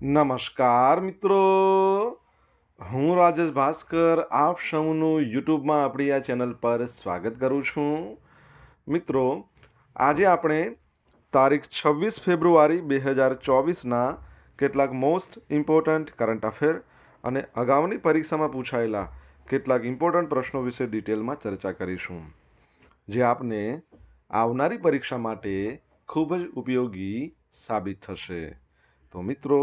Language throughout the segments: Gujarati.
નમસ્કાર મિત્રો. હું રાજેશ ભાસ્કર, આપ સૌનું યુટ્યુબમાં આપણી આ ચેનલ પર સ્વાગત કરું છું. મિત્રો, આજે આપણે તારીખ છવ્વીસ ફેબ્રુઆરી બે હજાર ચોવીસના કેટલાક મોસ્ટ ઇમ્પોર્ટન્ટ કરંટ અફેર અને અગાઉની પરીક્ષામાં પૂછાયેલા કેટલાક ઇમ્પોર્ટન્ટ પ્રશ્નો વિશે ડિટેલમાં ચર્ચા કરીશું. જે આપને આવનારી પરીક્ષા માટે ખૂબ જ ઉપયોગી સાબિત થશે. તો મિત્રો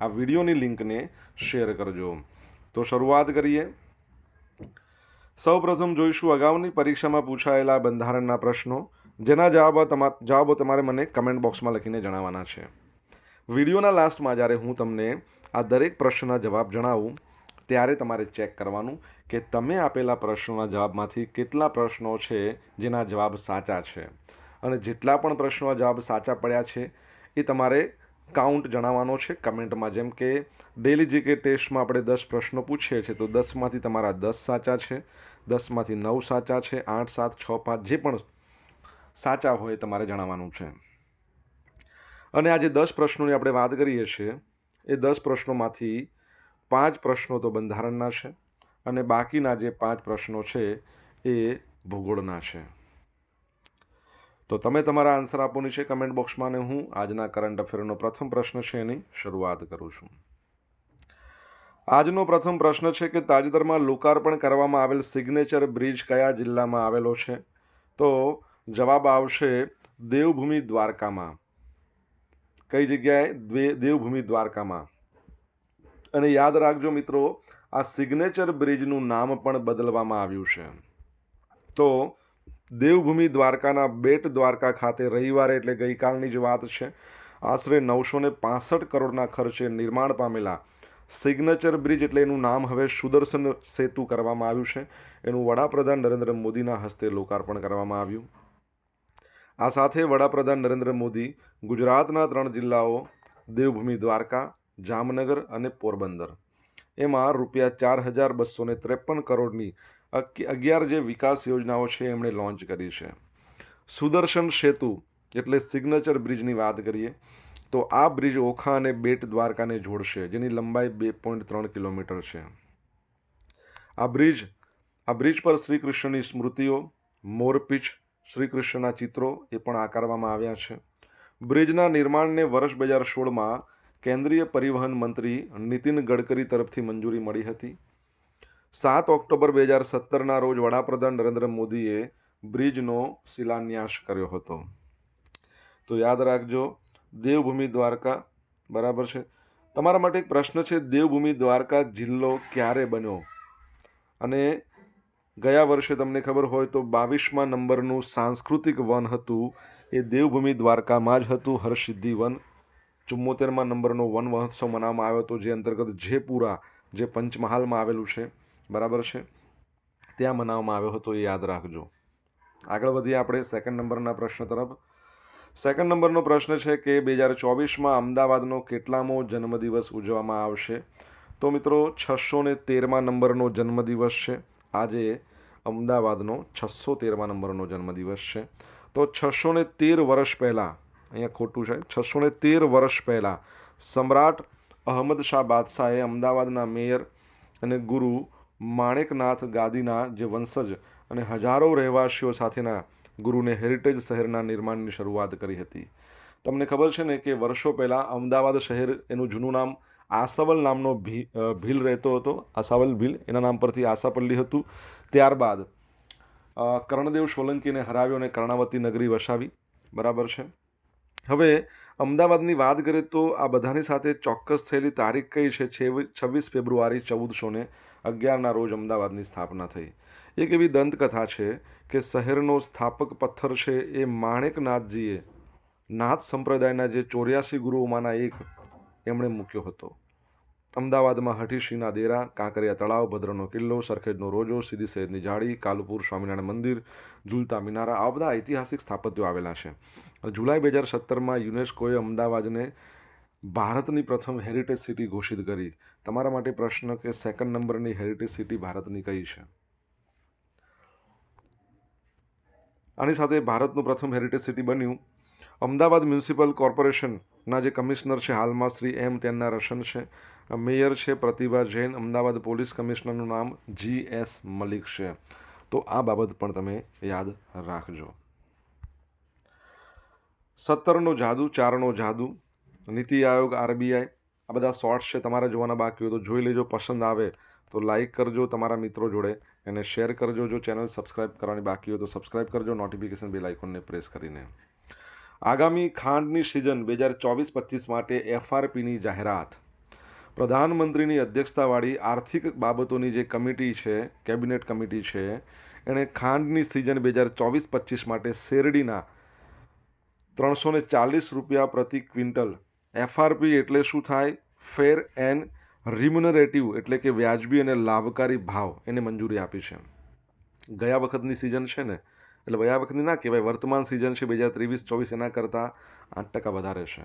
આ વિડીયોની લિંકને શેર કરજો. તો શરૂઆત કરીએ. સૌપ્રથમ જોઈશું અગાઉની પરીક્ષામાં પૂછાયેલા બંધારણના પ્રશ્નો, જેના જવાબો તમા, જવાબો તમારે મને કમેન્ટ બોક્સમાં લખીને જણાવવાના છે. વિડીયોના લાસ્ટમાં જ્યારે હું તમને આ દરેક પ્રશ્નના જવાબ જણાવું, ત્યારે તમારે ચેક કરવાનું કે તમે આપેલા પ્રશ્નોના જવાબમાંથી કેટલા પ્રશ્નો છે જેના જવાબ સાચા છે. અને જેટલા પણ પ્રશ્નોના જવાબ સાચા પડ્યા છે, એ તમારે કાઉન્ટ જણાવવાનો છે કમેન્ટમાં. જેમ કે ડેલી જીકે ટેસ્ટમાં આપણે દસ પ્રશ્નો પૂછીએ છીએ, તો દસમાંથી તમારા દસ સાચા છે, દસમાંથી નવ સાચા છે, આઠ, સાત, છ, પાંચ, જે પણ સાચા હોય તમારે જણાવવાનું છે. અને આજે દસ પ્રશ્નોની આપણે વાત કરીએ છીએ, એ દસ પ્રશ્નોમાંથી પાંચ પ્રશ્નો તો બંધારણના છે અને બાકીના જે પાંચ પ્રશ્નો છે એ ભૂગોળના છે. તો તમે તમારા આન્સર આપવાની છે કમેન્ટ બોક્સમાં અને હું આજના કરંટ અફેરનો પ્રથમ પ્રશ્ન છે એની શરૂઆત કરું છું. આજનો પ્રથમ પ્રશ્ન છે કે તાજેતરમાં લોકાર્પણ કરવામાં આવેલ સિગ્નેચર બ્રિજ કયા જિલ્લામાં આવેલો છે? તો જવાબ આવશે દેવભૂમિ દ્વારકામાં. કઈ જગ્યાએ? દ્વે, દેવભૂમિ દ્વારકામાં. અને યાદ રાખજો મિત્રો, આ સિગ્નેચર બ્રિજનું નામ પણ બદલવામાં આવ્યું છે. તો દેવભૂમિ દ્વારકાના બેટ દ્વારકા ખાતે રવિવારે એટલે ગઈકાલની જ વાત છે. આશરે નવસો ને પાસઠ કરોડના ખર્ચે નિર્માણ પામેલા સિગ્નેચર બ્રિજ એટલે એનું નામ હવે સુદર્શન સેતુ કરવામાં આવ્યું છે. એનું વડાપ્રધાન નરેન્દ્ર મોદીના હસ્તે લોકાર્પણ કરવામાં આવ્યું. આ સાથે વડાપ્રધાન નરેન્દ્ર મોદી, ગુજરાતના ત્રણ જિલ્લાઓ, દેવભૂમિ દ્વારકા, જામનગર અને પોરબંદર. એમાં રૂપિયા ચાર હજાર બસો ત્રેપન કરોડની અગિયાર જે વિકાસ યોજનાઓ છે, એમણે લોન્ચ કરી છે. સુદર્શન સેતુ એટલે સિગ્નેચર બ્રિજની વાત કરીએ, તો આ બ્રિજ ઓખા અને બેટ દ્વારકાને જોડશે, જેની લંબાઈ બે પોઈન્ટ ત્રણ કિલોમીટર છે. આ બ્રિજ આ બ્રિજ પર શ્રી કૃષ્ણની સ્મૃતિઓ મોરપીચ શ્રી કૃષ્ણના ચિત્રો એ પણ આકારવામાં આવ્યા છે. બ્રિજના નિર્માણને વર્ષ બે હજાર સોળમાં કેન્દ્રીય પરિવહન મંત્રી નીતિન ગડકરી તરફથી મંજૂરી મળી હતી. સાત ઓક્ટોબર બે હજાર સત્તરના રોજ વડાપ્રધાન નરેન્દ્ર મોદીએ બ્રિજનો શિલાન્યાસ કર્યો હતો. તો યાદ રાખજો, દેવભૂમિ દ્વારકા, બરાબર છે? તમારા માટે એક પ્રશ્ન છે, દેવભૂમિ દ્વારકા જિલ્લો ક્યારે બન્યો? અને ગયા વર્ષે તમને ખબર હોય તો બાવીસમાં નંબરનું સાંસ્કૃતિક વન હતું, એ દેવભૂમિ દ્વારકામાં જ હતું, હરસિદ્ધિ વન. ચુમ્મોતેરમાં નંબરનો વન મહોત્સવ મનાવવામાં આવ્યો હતો, જે અંતર્ગત જેપુરા, જે પંચમહાલમાં આવેલું છે. બરાબર છે? ત્યાં મનાવવામાં આવ્યો હતો એ યાદ રાખજો. આગળ વધીએ આપણે સેકન્ડ નંબરના પ્રશ્ન તરફ. સેકન્ડ નંબરનો પ્રશ્ન છે કે બે હજાર ચોવીસમાં અમદાવાદનો કેટલામો જન્મદિવસ ઉજવવામાં આવશે? તો મિત્રો, છસો ને તેરમા નંબરનો જન્મદિવસ છે. આજે અમદાવાદનો છસો તેરમા નંબરનો જન્મદિવસ છે. તો છસો ને તેર વર્ષ પહેલાં, અહીંયા ખોટું છે, છસો ને તેર વર્ષ પહેલાં, સમ્રાટ અહમદ શાહ બાદશાહે અમદાવાદના મેયર અને ગુરુ માણેકનાથ ગાદીના જે વંશજ અને હજારો રહેવાસીઓ સાથેના ગુરુને હેરિટેજ શહેરના નિર્માણની શરૂઆત કરી હતી. તમને ખબર છે ને કે વર્ષો પહેલાં અમદાવાદ શહેર એનું જૂનું નામ આસાવલ નામનો ભી ભીલ રહેતો હતો. આસાવલ ભીલ, એના નામ પરથી આસાપલ્લી હતું. ત્યારબાદ કર્ણદેવ સોલંકીને હરાવ્યો અને કર્ણાવતી નગરી વસાવી. બરાબર છે? હવે, અમદાવાદની વાત કરીએ તો આ બધાની સાથે ચોક્કસ થયેલી તારીખ કઈ છે? છવ્વીસ ફેબ્રુઆરી ચૌદસો ને અગિયારના રોજ અમદાવાદની સ્થાપના થઈ. એક એવી દંતકથા છે કે શહેરનો સ્થાપક પથ્થર છે એ માણેકનાથજીએ. નાથ સંપ્રદાયના જે ચોર્યાસી ગુરુઓમાંના એક એમણે મૂક્યો હતો. અમદાવાદમાં હઠીશીના દેરા, કાંકરિયા તળાવ, ભદ્રનો કિલ્લો, સરખેજનો રોજો, સીધી સૈયદની જાળી, કાલુપુર, સ્વામિનારાયણ મંદિર, ઝૂલતા મિનારા, આ બધા ઐતિહાસિક સ્થાપત્યો આવેલા છે. જુલાઈ બે હજાર સત્તરમાં યુનેસ્કોએ અમદાવાદને ભારતની પ્રથમ હેરિટેજ સિટી ઘોષિત કરી. તમારા માટે પ્રશ્ન કે સેકન્ડ નંબરની હેરિટેજ સિટી ભારતની કઈ છે? આની સાથે ભારતનું પ્રથમ હેરિટેજ સિટી બન્યું. અમદાવાદ મ્યુનિસિપલ કોર્પોરેશનના જે કમિશનર છે, હાલમાં શ્રી એમ તેમના રશન છે. મેયર છે, પ્રતિભા જૈન, અમદાવાદ પોલીસ કમિશનરનું નામ જી એસ મલિક છે. તો આ બાબત પણ તમે યાદ રાખજો. સત્તરનો જાદુ, ચારનો જાદુ, નીતિ આયોગ, આરબીઆઈ આ બધા શોર્ટ્સ છે તમારે જોવાના બાકી હોય તો જોઈ લેજો, પસંદ આવે તો લાઇક કરજો તમારા મિત્રો જોડે એને શેર કરજો જો ચેનલ સબસ્ક્રાઇબ કરવાની બાકી હોય તો સબસ્ક્રાઇબ કરજો નોટિફિકેશન બેલ આઇકોનને પ્રેસ કરીને. આગામી ખાંડની સિઝન બે હજાર ચોવીસ પચીસ માટે એફઆરપીની જાહેરાત. પ્રધાનમંત્રીની અધ્યક્ષતાવાળી આર્થિક બાબતોની જે કમિટી છે, કેબિનેટ કમિટી છે, એણે ખાંડની સિઝન બે હજાર ચોવીસ પચીસ માટે શેરડીના ત્રણસો ચાલીસ રૂપિયા પ્રતિ ક્વિન્ટલ એફઆરપી એટલે શું થાય? ફેર એન્ડ રિમ્યુનરેટિવ એટલે કે વ્યાજબી અને લાભકારી ભાવ એને મંજૂરી આપી છે. ગયા વખતની સિઝન છે ને, એટલે ગયા વખતની ના કહેવાય, વર્તમાન સિઝન છે બે હજાર ત્રેવીસ, ચોવીસ, એના કરતાં આઠ ટકા વધારે છે.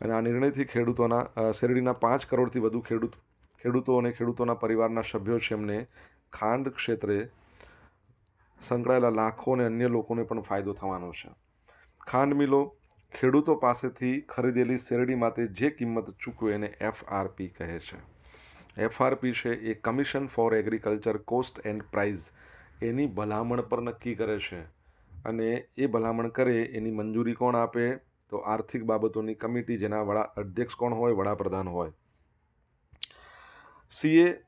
અને આ નિર્ણયથી ખેડૂતોના શેરડીના પાંચ કરોડથી વધુ ખેડૂત, ખેડૂતો અને ખેડૂતોના પરિવારના સભ્યો છે એમને ખાંડ ક્ષેત્રે સંકળાયેલા લાખો અને અન્ય લોકોને પણ ફાયદો થવાનો છે. ખાંડ મિલો ખેડૂતો પાસેથી ખરીદેલી શેરડી માટે જે કિંમત ચૂકવે એને એફઆરપી કહે છે. એફઆરપી છે એ commission for agriculture cost and price એની ભલામણ પર નક્કી કરે છે. અને એ ભલામણ કરે, એની મંજૂરી કોણ આપે? તો આર્થિક બાબતોની કમિટી જેના વડા અધ્યક્ષ કોણ હોય? વડાપ્રધાન હોય. સીએ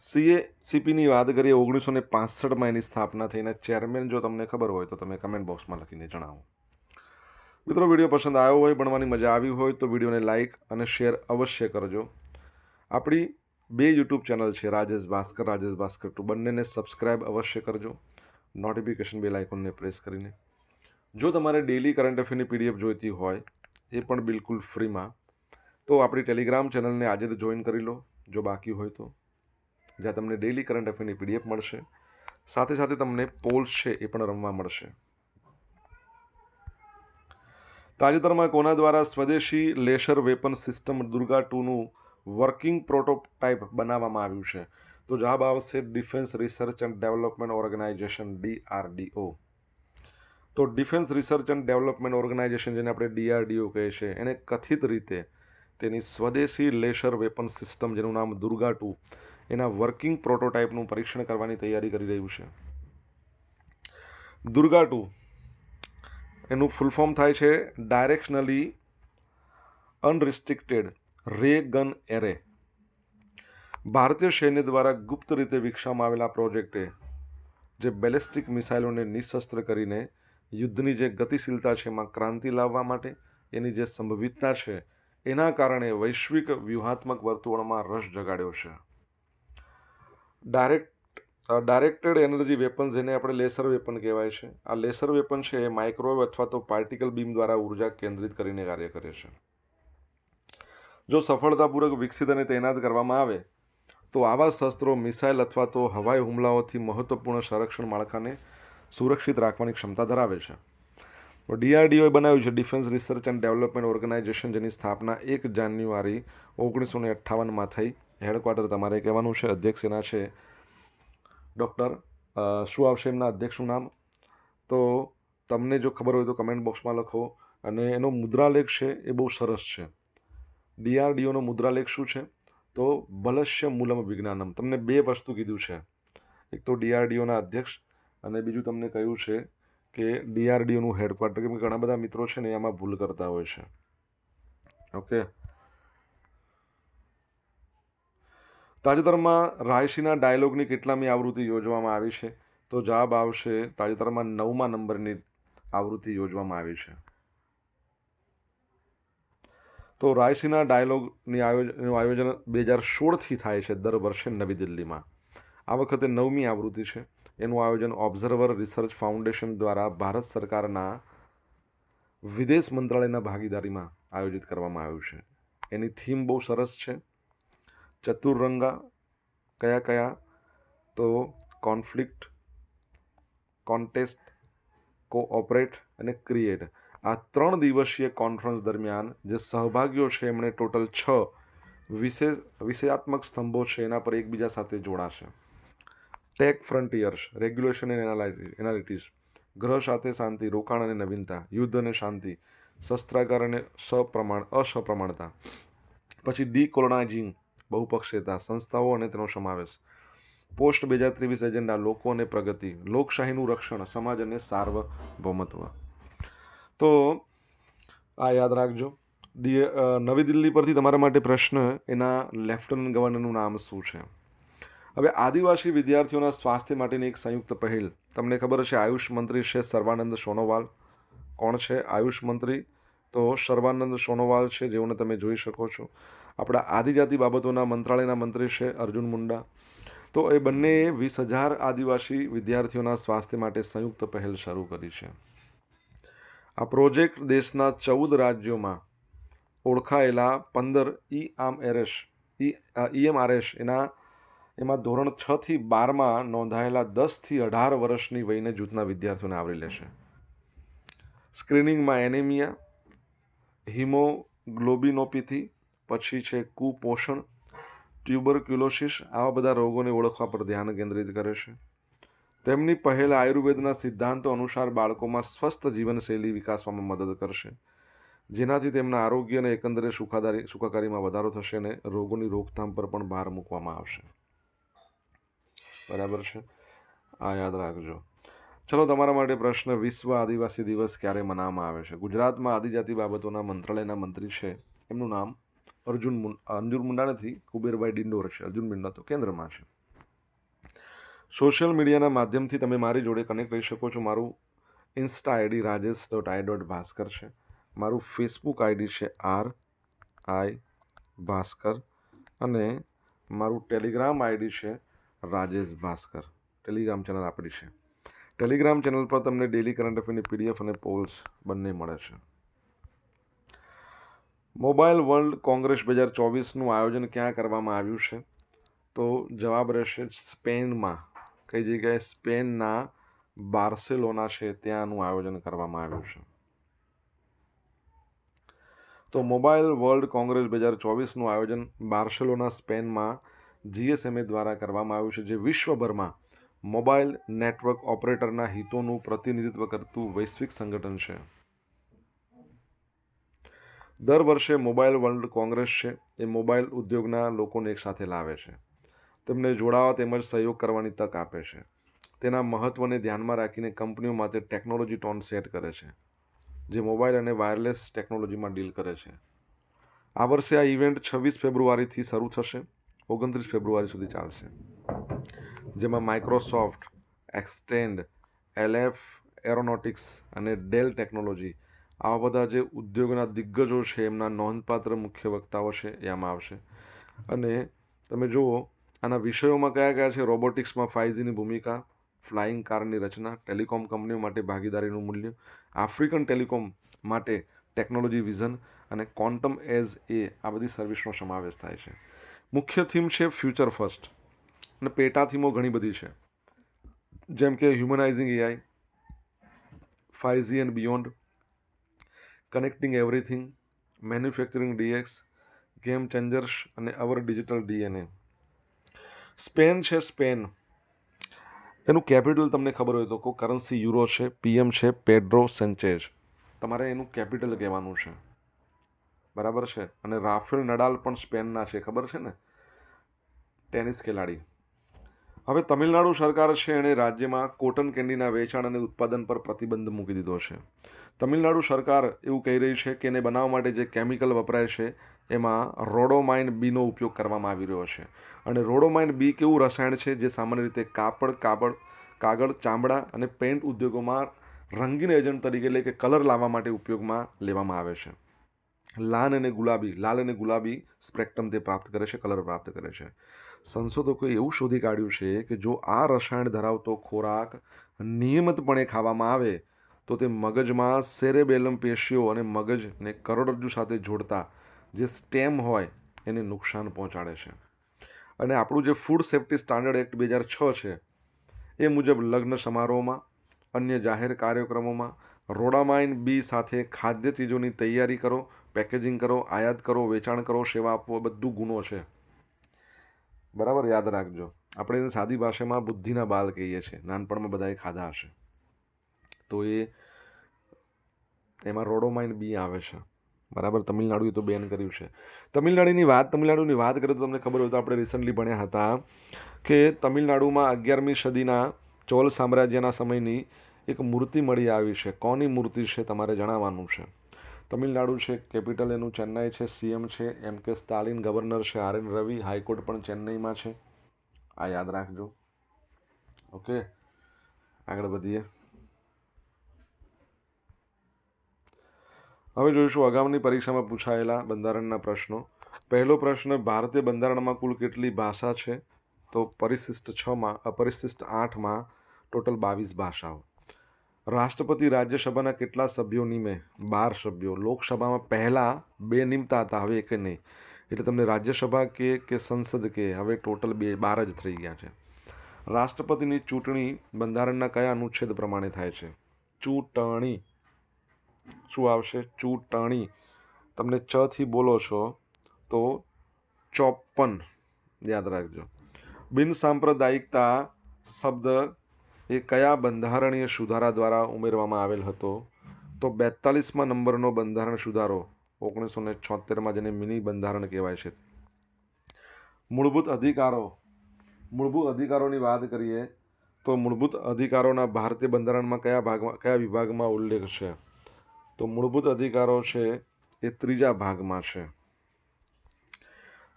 સીએ સીપીની વાત કરીએ, ઓગણીસો ને પાસઠમાં એની સ્થાપના થઈને ચેરમેન જો તમને ખબર હોય તો તમે કમેન્ટ બોક્સમાં લખીને જણાવો. મિત્રો, વીડિયો પસંદ આવ્યો હોય ભણવાની મજા આવી હોય, તો વિડીયોને લાઇક અને શેર અવશ્ય કરજો. આપણી બે યુટ્યુબ ચેનલ છે, રાજેશ ભાસ્કર રાજેશ ભાસ્કર ટુ. બંનેને સબસ્ક્રાઇબ અવશ્ય કરજો. નોટિફિકેશન બેલ આઇકોનને પ્રેસ કરીને. જો તમારે ડેલી કરંટ અફેરની પીડીએફ જોઈતી હોય, એ પણ બિલકુલ ફ્રીમાં. તો આપણી ટેલિગ્રામ ચેનલને આજે જ જોઈન કરી લો, જો બાકી હોય તો. જ્યાં તમને ડેલી કરંટ અફેરની પીડીએફ મળશે. સાથે સાથે તમને પોલ્સ છે, એ પણ રમવા મળશે. તાજેતરમાં કોના દ્વારા સ્વદેશી લેસર વેપન સિસ્ટમ દુર્ગા ટુનું વર્કિંગ પ્રોટોટાઇપ બનાવવામાં આવ્યું છે. તો જવાબ આવશે defence research and development organisation DRDO. તો defence research and development organisation જેને આપણે ડીઆરડીઓ કહે છે એણે કથિત રીતે તેની સ્વદેશી લેસર વેપન સિસ્ટમ જેનું નામ દુર્ગા ટુ, એના વર્કિંગ પ્રોટોટાઇપનું પરીક્ષણ કરવાની તૈયારી કરી રહ્યું છે. દુર્ગા ટુ એનું ફૂલ ફોર્મ થાય છે ડાયરેક્શનલી અનરિસ્ટ્રિક્ટેડ રે ગન એરે ભારતીય સૈન્ય દ્વારા ગુપ્ત રીતે વિકસાવવામાં આવેલા પ્રોજેક્ટે જે બેલેસ્ટિક મિસાઇલોને નિશસ્ત્ર કરીને યુદ્ધની જે ગતિશીલતા છે, એમાં ક્રાંતિ લાવવા માટે એની જે સંભવિતતા છે, એના કારણે વૈશ્વિક વ્યૂહાત્મક વર્તુળમાં રસ જગાડ્યો છે. ડાયરેક્ટ ડાયરેક્ટેડ એનર્જી વેપન્સ જેને આપણે લેસર વેપન કહેવાય છે. આ લેસર વેપન છે એ માઇક્રોવેવ અથવા તો પાર્ટિકલ બીમ દ્વારા ઊર્જા કેન્દ્રિત કરીને કાર્ય કરે છે. જો સફળતાપૂર્વક વિકસિત અને તૈનાત કરવામાં આવે, તો આવા શસ્ત્રો, મિસાઇલ અથવા તો હવાઈ હુમલાઓથી મહત્વપૂર્ણ સંરક્ષણ માળખાને સુરક્ષિત રાખવાની ક્ષમતા ધરાવે છે. ડીઆરડીઓએ બનાવ્યું છે defence research and development organisation જેની સ્થાપના એક જાન્યુઆરી ઓગણીસો ને અઠ્ઠાવનમાં થઈ. હેડક્વાર્ટર તમારે કહેવાનું છે, અધ્યક્ષ એના છે ડૉક્ટર શું આવશે એમના અધ્યક્ષનું નામ? તો તમને જો ખબર હોય તો કમેન્ટ બોક્સમાં લખો. અને એનો મુદ્રાલેખ છે એ બહુ સરસ છે. ડીઆરડીઓનો મુદ્રાલેખ શું છે? તો બલશ્ય મૂલમ વિજ્ઞાનમ. તમને બે વસ્તુ કીધું છે. એક તો ડીઆરડીઓના અધ્યક્ષ અને બીજું તમને કહ્યું છે કે ડીઆરડીઓનું હેડક્વાર્ટર કેમ કે ઘણા બધા મિત્રો છે ને એમાં ભૂલ કરતા હોય છે. ઓકે તાજેતરમાં રાયસીના ડાયલોગની કેટલામી આવૃત્તિ યોજવામાં આવી છે. તો જવાબ આવશે તાજેતરમાં નવમા નંબરની આવૃત્તિ યોજવામાં આવી છે. તો રાયસીના ડાયલોગની આયોજનનું આયોજન બે હજાર સોળથી થાય છે દર વર્ષે નવી દિલ્હીમાં. આ વખતે નવમી આવૃત્તિ છે. એનું આયોજન ઓબ્ઝર્વર રિસર્ચ ફાઉન્ડેશન દ્વારા ભારત સરકારના વિદેશ મંત્રાલયના ભાગીદારીમાં આયોજિત કરવામાં આવ્યું છે. એની થીમ બહુ સરસ છે. ચતુરંગા કયા કયા તો કોન્ફ્લિક્ટ કોન્ટેસ્ટ કોઓપરેટ અને ક્રિએટ આ ત્રણ દિવસીય કોન્ફરન્સ દરમિયાન જે સહભાગીઓ છે, એમણે ટોટલ છ વિશેષ, વિષયાત્મક સ્તંભો છે, એના પર એકબીજા સાથે જોડાશે. Tech frontiers regulation and analytics ગ્રહ સાથે શાંતિ, રોકાણ અને નવીનતા. યુદ્ધ અને શાંતિ. શસ્ત્રાગાર અને સપ્રમાણ, અસપ્રમાણતા. પછી ડીકોલોનાઇઝિંગ બહુપક્ષીયતા સંસ્થાઓ અને તેનો સમાવેશ. પોસ્ટ બે હજાર ત્રેવીસ એજન્ડા, લોકો અને પ્રગતિ, લોકશાહીનું રક્ષણ, સમાજ અને સાર્વભૌમત્વ. તો આ યાદ રાખજો. નવી દિલ્હી પરથી તમારા માટે પ્રશ્ન એના લેફ્ટનન્ટ ગવર્નરનું નામ શું છે? હવે આદિવાસી વિદ્યાર્થીઓના સ્વાસ્થ્ય માટેની એક સંયુક્ત પહેલ. તમને ખબર છે આયુષ મંત્રી છે સર્વાનંદ સોનોવાલ. કોણ છે? આયુષ મંત્રી તો સર્વાનંદ સોનોવાલ છે, જેઓને તમે જોઈ શકો છો. આપણા આદિજાતિ બાબતોના મંત્રાલયના મંત્રી છે અર્જુન મુંડા. તો એ બંનેએ વીસ હજાર આદિવાસી વિદ્યાર્થીઓના સ્વાસ્થ્ય માટે સંયુક્ત પહેલ શરૂ કરી છે. આ પ્રોજેક્ટ દેશના ચૌદ રાજ્યોમાં ઓળખાયેલા પંદર ઈ આમ એરએસ ઈએમઆરએસ એના, એમાં ધોરણ છથી બારમાં નોંધાયેલા દસથી અઢાર વર્ષની વયને જૂથના વિદ્યાર્થીઓને આવરી લેશે. સ્ક્રીનિંગમાં એનેમિયા, હિમોગ્લોબિનોપેથી પછી છે કુપોષણ. ટ્યુબરક્યુલોસિસ આવા બધા રોગોને ઓળખવા પર ધ્યાન કેન્દ્રિત કરે છે. તેમની પહેલ આયુર્વેદના સિદ્ધાંતો અનુસાર બાળકોમાં સ્વસ્થ જીવનશૈલી વિકાસવામાં મદદ કરશે. જેનાથી તેમના આરોગ્ય અને એકંદરે સુખાદારી સુખાકારીમાં વધારો થશે અને રોગોની રોકથામ પર પણ ભાર મૂકવામાં આવશે. બરાબર છે? આ યાદ રાખજો. ચલો, તમારા માટે પ્રશ્ન, વિશ્વ આદિવાસી દિવસ ક્યારે મનાવવામાં આવે છે? ગુજરાતમાં આદિજાતિ બાબતોના મંત્રાલયના મંત્રી છે. એમનું નામ? અર્જુન મું અર્જુન મુંડા નથી કુબેરભાઈ ડિંડોર છે અર્જુન મુંડા તો કેન્દ્રમાં છે. સોશિયલ મીડિયાના માધ્યમથી તમે મારી જોડે કનેક્ટ રહી શકો છો. મારું insta ID Rajesh dot I dot Bhaskar છે. મારું ફેસબુક આઈડી છે આર આઈ ભાસ્કર અને મારું ટેલિગ્રામ આઈડી છે રાજેશ ભાસ્કર. ટેલિગ્રામ ચેનલ આપણી છે. ટેલિગ્રામ ચેનલ પર તમને ડેલી કરંટ અફેરની પીડીએફ અને પોલ્સ બંને મળે છે. મોબાઈલ વર્લ્ડ કોંગ્રેસ બે હજાર ચોવીસનું આયોજન ક્યાં કરવામાં આવ્યું છે? તો જવાબ રહેશે સ્પેનમાં. કઈ જગ્યાએ? સ્પેનના બાર્સેલોના છે, ત્યાંનું આયોજન કરવામાં આવ્યું છે. તો મોબાઈલ વર્લ્ડ કોંગ્રેસ બે હજાર ચોવીસનું આયોજન બાર્સેલોના સ્પેનમાં જીએસએમએ દ્વારા કરવામાં આવ્યું છે, જે વિશ્વભરમાં મોબાઈલ નેટવર્ક ઓપરેટરના હિતોનું પ્રતિનિધિત્વ કરતું વૈશ્વિક સંગઠન છે. દર વર્ષે મોબાઈલ વર્લ્ડ કોંગ્રેસ છે, એ મોબાઈલ ઉદ્યોગના લોકોને એકસાથે લાવે છે. તેમને જોડાવા તેમજ સહયોગ કરવાની તક આપે છે. તેના મહત્ત્વને ધ્યાનમાં રાખીને કંપનીઓ માટે ટેકનોલોજી ટોન સેટ કરે છે, જે મોબાઈલ અને વાયરલેસ ટેકનોલોજીમાં ડીલ કરે છે. આ વર્ષે આ ઇવેન્ટ છવ્વીસ ફેબ્રુઆરીથી શરૂ થશે, ઓગણત્રીસ ફેબ્રુઆરી સુધી ચાલશે. જેમાં માઇક્રોસોફ્ટ, એક્સટેન્ડ, એલએફ, એરોનોટિક્સ અને ડેલ ટેકનોલોજી આવા બધા જે ઉદ્યોગોના દિગ્ગજો છે, એમના નોંધપાત્ર મુખ્ય વક્તાઓ છે, એમાં આવશે. અને તમે જુઓ, આના વિષયોમાં કયા કયા છે? રોબોટિક્સમાં ફાઇવજીની ભૂમિકા, ફ્લાઇંગ કારની રચના, ટેલિકોમ કંપનીઓ માટે ભાગીદારીનું મૂલ્ય, આફ્રિકન ટેલિકોમ માટે ટેકનોલોજી વિઝન અને ક્વોન્ટમ એઝ એ આ બધી સર્વિસનો સમાવેશ થાય છે. મુખ્ય થીમ છે ફ્યુચર ફર્સ્ટ અને પેટા થીમો ઘણી બધી છે. જેમ કે humanising AI five G and beyond connecting everything manufacturing DX game changers અને અવર ડિજિટલ ડીએનએ સ્પેન છે સ્પેન એનું કેપિટલ તમને ખબર હોય તો કો કરન્સી યુરો છે પીએમ છે પેડ્રો સેન્ચેઝ તમારે એનું કેપિટલ કહેવાનું છે. બરાબર છે? અને રાફેલ નડાલ પણ સ્પેનના છે, ખબર છે ને? ટેનિસ ખેલાડી. હવે તમિલનાડુ સરકાર છે, એણે રાજ્યમાં કોટન કેન્ડીના વેચાણ અને ઉત્પાદન પર પ્રતિબંધ મૂકી દીધો છે. તમિલનાડુ સરકાર એવું કહી રહી છે કે એને બનાવવા માટે જે કેમિકલ વપરાય છે, એમાં રોડોમાઇન બીનો ઉપયોગ કરવામાં આવી રહ્યો છે. અને રોડોમાઇન બી કેવું રસાયણ છે, જે સામાન્ય રીતે કાપડ કાપડ કાગળ, ચામડા અને પેન્ટ ઉદ્યોગોમાં રંગીન એજન્ટ તરીકે એટલે કે કલર લાવવા માટે ઉપયોગમાં લેવામાં આવે છે. લાલ અને ગુલાબી, લાલ અને ગુલાબી સ્પેક્ટ્રમ તે પ્રાપ્ત કરે છે, કલર પ્રાપ્ત કરે છે. સંશોધકોએ એવું શોધી કાઢ્યું છે કે જો આ રસાયણ ધરાવતો ખોરાક નિયમિતપણે ખાવામાં આવે, તો તે મગજમાં સેરેબેલમ પેશીઓ અને મગજને કરોડરજ્જુ સાથે જોડતા જે સ્ટેમ હોય એને નુકસાન પહોંચાડે છે. અને આપણું જે ફૂડ સેફ્ટી સ્ટાન્ડર્ડ એક્ટ બે હજાર છ છે, એ મુજબ લગ્ન સમારોહમાં, અન્ય જાહેર કાર્યક્રમોમાં, રોડામાઇન બી સાથે ખાદ્ય ચીજોની તૈયારી કરો, પેકેજિંગ કરો, આયાત કરો, વેચાણ કરો, સેવા આપવો, બધું ગુનો છે. બરાબર? યાદ રાખજો. આપણે એને સાદી ભાષામાં બુદ્ધિના બાલ કહીએ છીએ. નાનપણમાં બધાએ ખાધા હશે. તો એ, એમાં રોડોમાઇન બી આવે છે. બરાબર? તમિલનાડુએ તો બેન કર્યું છે. તમિલનાડુની વાત તમિલનાડુની વાત કરીએ તો તમને ખબર હોય તો આપણે રિસન્ટલી ભણ્યા હતા કે તમિલનાડુમાં અગિયારમી સદીના ચોલ સામ્રાજ્યના સમયની એક મૂર્તિ મળી આવી છે. કોની મૂર્તિ છે તમારે જણાવવાનું છે? તમિલનાડુ છે, કેપિટલ એનું ચેન્નાઈ છે, સીએમ છે, એમ કે સ્ટાલિન ગવર્નર છે, R N Ravi, high court પણ ચેન્નઈમાં છે. આ યાદ રાખજો. ઓકે, આગળ વધીએ. હવે જોઈશું અગાઉની પરીક્ષામાં પૂછાયેલા બંધારણના પ્રશ્નો. પહેલો પ્રશ્ન, ભારતીય બંધારણમાં કુલ કેટલી ભાષા છે? તો પરિશિષ્ટ છમાં અપરિશિષ્ટ આઠમાં ટોટલ બાવીસ ભાષાઓ. રાષ્ટ્રપતિ રાજ્યસભાના કેટલા સભ્યો નિમે બાર સભ્યો. લોકસભામાં પહેલાં બે નિમતા હતા, હવે એક નહીં. એટલે તમને રાજ્યસભા કે કે સંસદ કે, હવે ટોટલ બે, બાર જ થઈ ગયા છે. રાષ્ટ્રપતિની ચૂંટણી બંધારણના કયા અનુચ્છેદ પ્રમાણે થાય છે? ચૂંટણી. શું આવશે? ચૂંટણી. તમને ચ થી બોલો છો તો ચોપન. યાદ રાખજો. બિન સાંપ્રદાયિકતા શબ્દ એ કયા બંધારણીય સુધારા દ્વારા ઉમેરવામાં આવેલ હતો? તો બેતાલીસમાં નંબરનો બંધારણ સુધારો ઓગણીસો ને છોતેરમાં જેને મિની બંધારણ કહેવાય છે. મૂળભૂત અધિકારો, મૂળભૂત અધિકારોની વાત કરીએ, તો મૂળભૂત અધિકારોના ભારતીય બંધારણમાં કયા ભાગમાં, કયા વિભાગમાં ઉલ્લેખ છે? તો મૂળભૂત અધિકારો છે એ ત્રીજા ભાગમાં છે.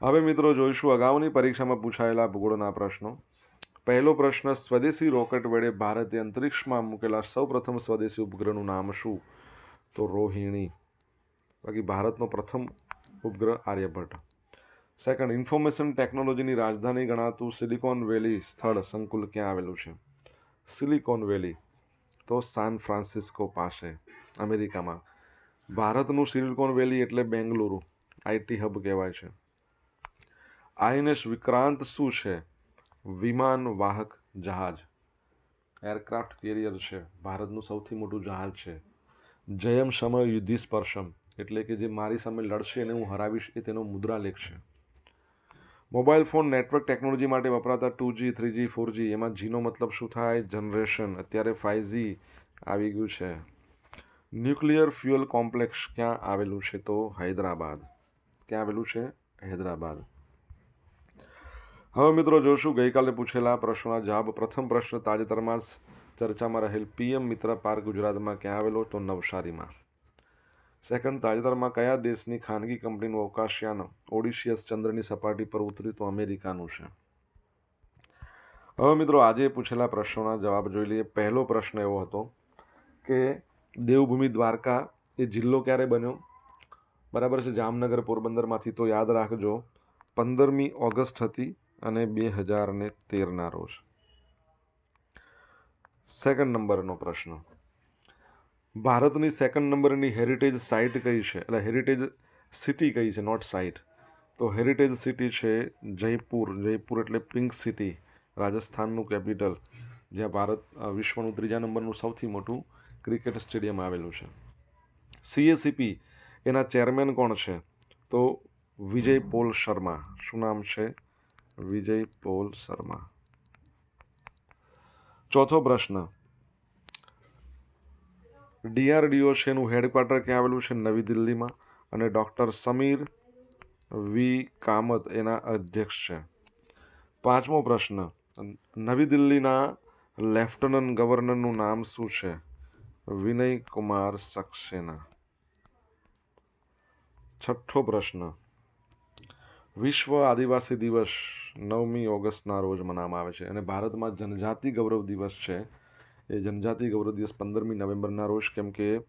હવે મિત્રો જોઈશું, અગાઉની પરીક્ષામાં પૂછાયેલા ભૂગોળના પ્રશ્નો. પહેલો પ્રશ્ન, સ્વદેશી રોકેટ વડે ભારતે અંતરિક્ષમાં મૂકેલા સૌપ્રથમ સ્વદેશી ઉપગ્રહનું નામ શું? તો રોહિણી. બાકી ભારતનો પ્રથમ ઉપગ્રહ આર્યભટ્ટ. સેકન્ડ ઇન્ફોર્મેશન ટેકનોલોજીની રાજધાની ગણાતું સિલિકોન વેલી સ્થળ સંકુલ ક્યાં આવેલું છે? સિલિકોન વેલી તો સાન ફ્રાન્સિસ્કો પાસે, અમેરિકામાં. ભારતનું સિલિકોન વેલી એટલે બેંગલુરુ આઈટી હબ કહેવાય છે. આઈએનએસ વિક્રાંત શું છે? વિમાન, વાહક, જહાજ. એરક્રાફ્ટ કેરિયર છે. ભારતનું સૌથી મોટું જહાજ છે. જયમ સમય યુદ્ધિ સ્પર્શમ એટલે કે જે મારી સામે લડશે અને હું હરાવીશ એ તેનો મુદ્રાલેખ છે. મોબાઈલ ફોન, નેટવર્ક ટેકનોલોજી માટે વપરાતા two G, three G, four G, એમાં જીનો મતલબ શું થાય? જનરેશન. અત્યારે ફાઇવ જી આવી ગયું છે. ન્યુક્લિયર ફ્યુઅલ કોમ્પ્લેક્સ ક્યાં આવેલું છે તો હૈદરાબાદ. ક્યાં આવેલું છે? હૈદરાબાદ. હવે મિત્રો જોશું, ગઈકાલે પૂછેલા પ્રશ્નોના જવાબ. પ્રથમ પ્રશ્ન, તાજેતરમાં જ ચર્ચામાં રહેલ પીએમ મિત્ર પાર્ક ગુજરાતમાં ક્યાં આવેલો? તો નવસારીમાં. સેકન્ડ, તાજેતરમાં કયા દેશની ખાનગી કંપનીનું અવકાશયાન ઓડિશિયસ ચંદ્રની સપાટી પર ઉતર્યું? તો અમેરિકાનું છે. હવે મિત્રો આજે પૂછેલા પ્રશ્નોના જવાબ જોઈ લઈએ. પહેલો પ્રશ્ન એવો હતો કે દેવભૂમિ દ્વારકા એ જિલ્લો ક્યારે બન્યો? બરાબર છે, જામનગર પોરબંદરમાંથી તો યાદ રાખજો, પંદરમી ઓગસ્ટ હતી. અને બે હજાર ને તેરના રોજ. સેકન્ડ નંબરનો પ્રશ્ન. ભારતની સેકન્ડ નંબરની હેરિટેજ સાઇટ કઈ છે? એટલે હેરિટેજ સિટી કઈ છે? નોટ સાઇટ તો હેરિટેજ સિટી છે જયપુર. જયપુર એટલે પિંક સિટી રાજસ્થાનનું કેપિટલ જ્યાં ભારત વિશ્વનું ત્રીજા નંબરનું સૌથી મોટું ક્રિકેટ સ્ટેડિયમ આવેલું છે. સીએસીપી એના ચેરમેન કોણ છે? તો વિજય પોલ શર્મા. શું નામ છે? વિજય પોલ શર્મા. ચોથો પ્રશ્ન. ડીઆરડીઓ છે એનું હેડક્વાર્ટર ક્યાં આવેલું છે? નવી દિલ્હીમાં. અને ડૉક્ટર સમીર વી કામત એના અધ્યક્ષ છે. પાંચમો પ્રશ્ન. નવી દિલ્હીના લેફ્ટનન્ટ ગવર્નરનું નામ શું છે? વિનય કુમાર સક્સેના. છઠ્ઠો પ્રશ્ન. વિશ્વ આદિવાસી દિવસ નવમી ઓગસ્ટના રોજ મનાવવામાં આવે છે અને ભારતમાં જનજાતિ ગૌરવ દિવસ છે. એ જનજાતિ ગૌરવ દિવસ પંદરમી નવેમ્બરના રોજ, કેમ કે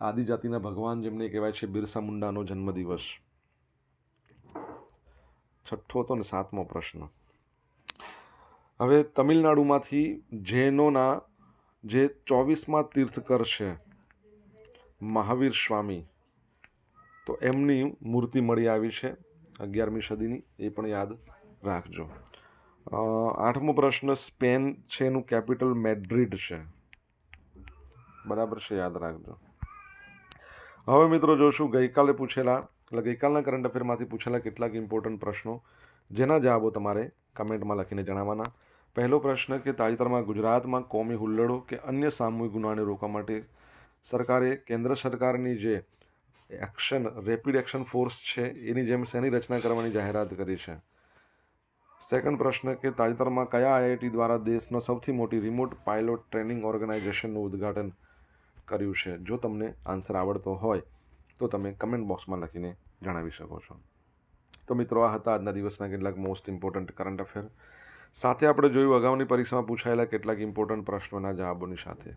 આદિજાતિના ભગવાન જેમને કહેવાય છે, બિરસા મુંડાનો જન્મદિવસ. છઠ્ઠો હતો ને સાતમો પ્રશ્ન. હવે તમિલનાડુમાંથી જૈનોના જે ચોવીસમાં તીર્થકર છે, મહાવીર સ્વામી, તો એમની મૂર્તિ મળી આવી છે. અગિયારમી સદીની, એ પણ યાદ રાખજો. આઠમો પ્રશ્ન, સ્પેન છે એનું કેપિટલ મેડ્રિડ છે? બરાબર છે, યાદ રાખજો. હવે મિત્રો જોશું, ગઈકાલે પૂછેલા, એટલે ગઈકાલના કરંટ અફેરમાંથી પૂછેલા કેટલાક ઇમ્પોર્ટન્ટ પ્રશ્નો. જેના જવાબો તમારે કમેન્ટમાં લખીને જણાવવાના. પહેલો પ્રશ્ન કે તાજેતરમાં ગુજરાતમાં કોમી હુલ્લડો કે અન્ય સામૂહિક ગુનાને રોકવા માટે સરકારે, કેન્દ્ર સરકારની જે એક્શન રેપિડ એક્શન ફોર્સ છે, એની જેમ શેની રચના કરવાની જાહેરાત કરી છે? સેકન્ડ પ્રશ્ન કે તાજેતરમાં કયા આઈઆઈટી દ્વારા દેશનો સૌથી મોટી રિમોટ પાયલોટ ટ્રેનિંગ ઓર્ગેનાઇઝેશનનું ઉદ્ઘાટન કર્યું છે? જો તમને આન્સર આવડતો હોય, તો તમે કમેન્ટ બોક્સમાં લખીને જણાવી શકો છો. તો મિત્રો, આ હતા આજના દિવસના કેટલાક મોસ્ટ ઇમ્પોર્ટન્ટ કરંટ અફેર સાથે આપણે જોયું, અગાઉની પરીક્ષામાં પૂછાયેલા કેટલાક ઇમ્પોર્ટન્ટ પ્રશ્નોના જવાબોની સાથે.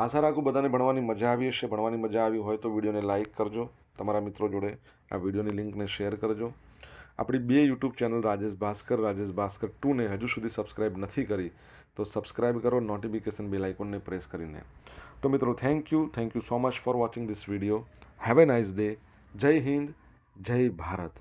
આશા રાખું બધાને ભણવાની મજા આવી હશે. ભણવાની મજા આવી હોય તો વિડીયોને લાઇક કરજો. તમારા મિત્રો જોડે આ વિડીયોની લિંકને શેર કરજો. આપણી બે યુટ્યુબ ચેનલ રાજેશ ભાસ્કર રાજેશ ભાસ્કર ટુને હજુ સુધી સબસ્ક્રાઇબ નથી કરી, તો સબસ્ક્રાઇબ કરો નોટિફિકેશન બેલ આઇકોનને પ્રેસ કરીને. તો મિત્રો thank you thank you so much for watching this video have a nice day જય હિન્દ, જય ભારત.